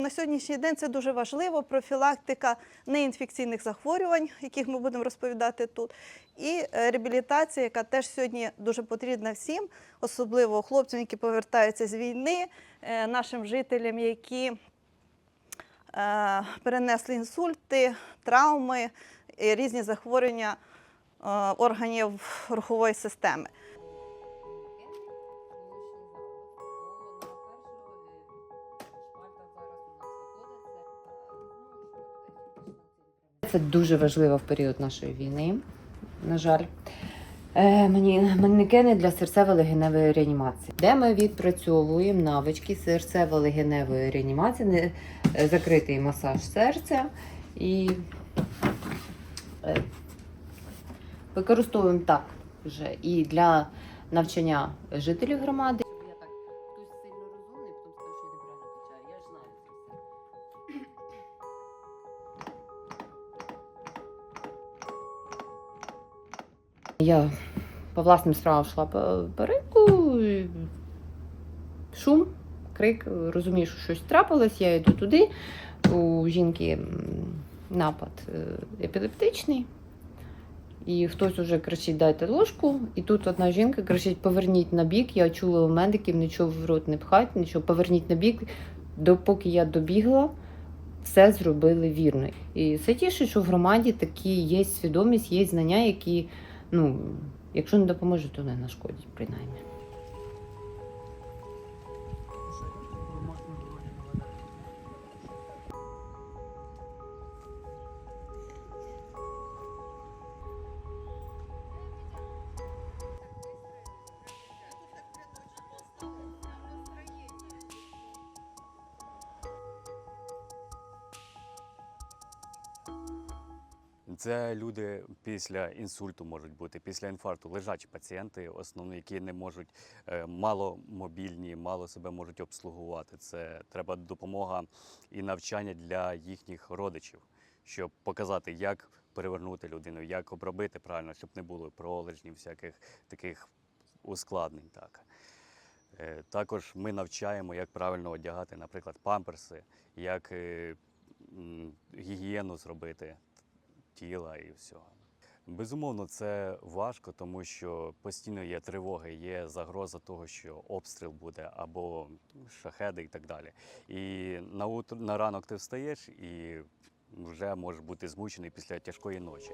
На сьогоднішній день це дуже важливо. Профілактика неінфекційних захворювань, яких ми будемо розповідати тут, і е, реабілітація, яка теж сьогодні дуже потрібна всім, особливо хлопцям, які повертаються з війни, е, нашим жителям, які е, перенесли інсульти, травми, різні захворювання органів рухової системи. Це дуже важливо в період нашої війни, на жаль. Е, манекени для серцево-легеневої реанімації, де ми відпрацьовуємо навички серцево-легеневої реанімації, е, закритий масаж серця і е, використовуємо так вже і для навчання жителів громади. Я по власним справам йшла по, ринку, шум, крик, розумію, що щось трапилось, я йду туди. У жінки напад е, епілептичний. І хтось уже кричить, дайте ложку. І тут одна жінка кричить: поверніть на бік. Я чула у медиків, нічого в рот не пхать, нічого, поверніть на бік. Допоки я добігла, все зробили вірно. І це тіше, що в громаді такі є свідомість, є знання, які, ну, якщо не допоможе, то не нашкодить принаймні. Це люди після інсульту можуть бути, після інфаркту лежачі пацієнти, основні, які не можуть е, мало мобільні, мало себе можуть обслугувати. Це треба допомога і навчання для їхніх родичів, щоб показати, як перевернути людину, як обробити правильно, щоб не було пролежнів, всяких таких ускладнень. Так. Е, Також ми навчаємо, як правильно одягати, наприклад, памперси, як е, гігієну зробити тіла і всього. Безумовно, це важко, тому що постійно є тривоги, є загроза того, що обстріл буде або шахеди і так далі. І на, утро, на ранок ти встаєш і вже можеш бути змучений після тяжкої ночі.